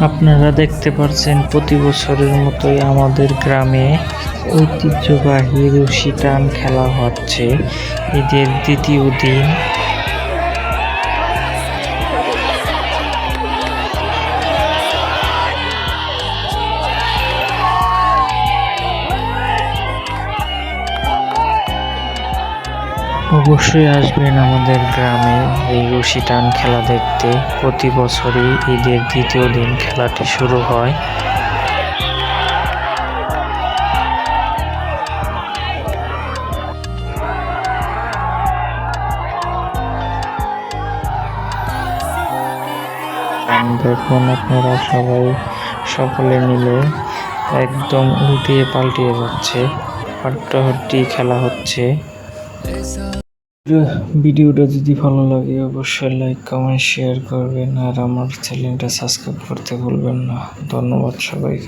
আপনারা দেখতে পাচ্ছেন প্রতি বছরের মতোই আমাদের গ্রামে ঐতিহ্যবাহী রশি টান খেলা হচ্ছে। ঈদের দ্বিতীয় দিন অবশ্যই আসবেন আমাদের গ্রামে এই রশি টান খেলা দেখতে। প্রতি বছরই ঈদের দ্বিতীয় দিন খেলাটি শুরু হয়। দেখুন আপনারা সবাই সকলে মিলে একদম উল্টিয়ে পাল্টিয়ে যাচ্ছে। হট্টাহট্টি খেলা হচ্ছে। ভিডিওটা যদি ভালো লাগে, অবশ্যই লাইক কমেন্ট শেয়ার করবেন আর আমার চ্যানেলটা সাবস্ক্রাইব করতে ভুলবেন না। ধন্যবাদ সবাইকে।